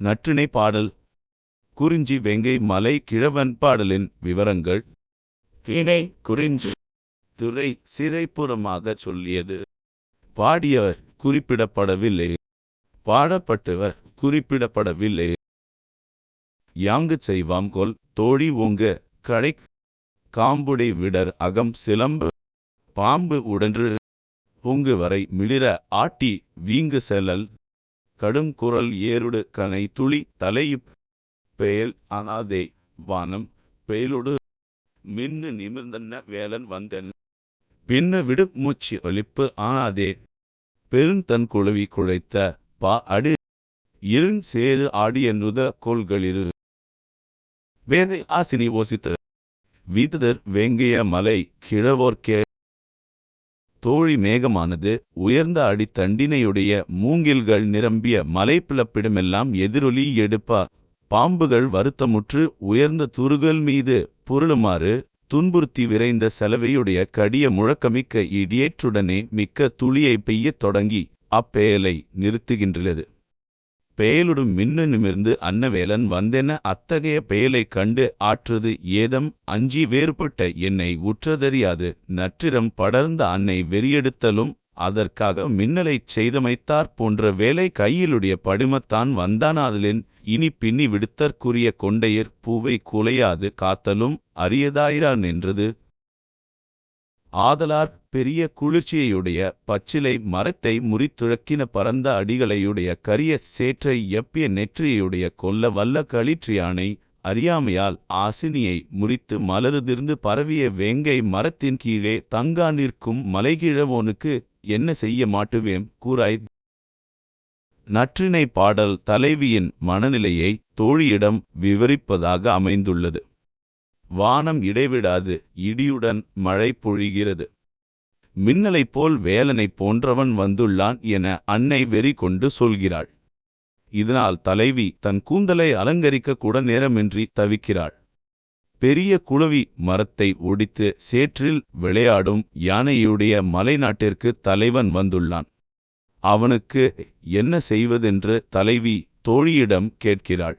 நற்றிணை பாடல். குறிஞ்சி வெங்கை மலை கிழவன் பாடலின் விவரங்கள். திணை குறிஞ்சி. துறை சிறைப்புறமாகச் சொல்லியது. பாடியவர் குறிப்பிடப்படவில்லை. பாடப்பட்டவர் குறிப்பிடப்படவில்லை. யாங்கு செய்வாம் கொல் தோழி ஓங்க கடை காம்புடை விடர் அகம் சிலம்பு. பாம்பு உடன்று பொங்கு வரை மிளிர ஆட்டி வீங்கு செல்லல். கடும் குரல் ஏறுடு கனை துளி தலையுப் பெயல் அனாதே வானம் பெயலொடு மின்னு நிமிர்ந்தன்ன வேலன் வந்தன். பின்ன விடு மூச்சு ஒழிப்பு ஆனாதே பெருந்தன் குழவி குழைத்த பா அடு இருண் சேறு ஆடிய நுத கோள்களிரு. வேதை ஆசினி ஓசித்தது வீததர் வெங்கைய மலை கிழவோர்க்கே தோழி மேகமானது உயர்ந்த அடித்தண்டினையுடைய மூங்கில்கள் நிரம்பிய மலைப்பிளப்பிடமெல்லாம் எதிரொலி எடுப்பா. பாம்புகள் வருத்தமுற்று உயர்ந்த துருகல் மீது புரளுமாறு துன்புறுத்தி விரைந்த செலவையுடைய கடிய முழக்கமிக்க இடியேற்றுடனே மிக்க துளியை பெய்யத் தொடங்கி அப்பெயலை நிறுத்துகின்றது. பெயலுடும் மின்னனுமிருந்து அன்னவேலன் வந்தென அத்தகைய பெயலைக் கண்டு ஆற்றது ஏதம் அஞ்சி வேறுபட்ட என்னை உற்றதறியாது. நற்றிரம் படர்ந்த அன்னை வெறியெடுத்தலும் அதற்காக மின்னலைச் செய்தமைத்தார் போன்ற வேலை கையிலுடைய படிமத்தான் வந்தானாதலின் இனி பின்னி விடுத்தற்குரிய கொண்டையர் பூவை குலையாது காத்தலும் அரியதாயிரா நின்றது. ஆதலார் பெரிய குளிர்ச்சியையுடைய பச்சிலை மரத்தை முறித்துழக்கின பரந்த அடிகளையுடைய கரிய சேற்றை எப்பிய நெற்றியையுடைய கொல்ல வல்ல களிற்றியானை அறியாமையால் ஆசினியை முறித்து மலருதிர்ந்து பரவிய வேங்கை மரத்தின் கீழே தங்கா நிற்கும் மலைகிழவோனுக்கு என்ன செய்ய மாட்டுவேம்? கூறாய். நற்றினை பாடல் தலைவியின் மனநிலையை தோழியிடம் விவரிப்பதாக அமைந்துள்ளது. வானம் இடைவிடாது இடியுடன் மழை பொழிகிறது. மின்னலைப் போல் வேலனைப் போன்றவன் வந்துள்ளான் என அன்னை வெறி கொண்டு சொல்கிறாள். இதனால் தலைவி தன் கூந்தலை அலங்கரிக்க கூட நேரமின்றி தவிக்கிறாள். பெரிய குளவி மரத்தை ஒடித்து சேற்றில் விளையாடும் யானையுடைய மலைநாட்டிற்கு தலைவன் வந்துள்ளான். அவனுக்கு என்ன செய்வதென்று தலைவி தோழியிடம் கேட்கிறாள்.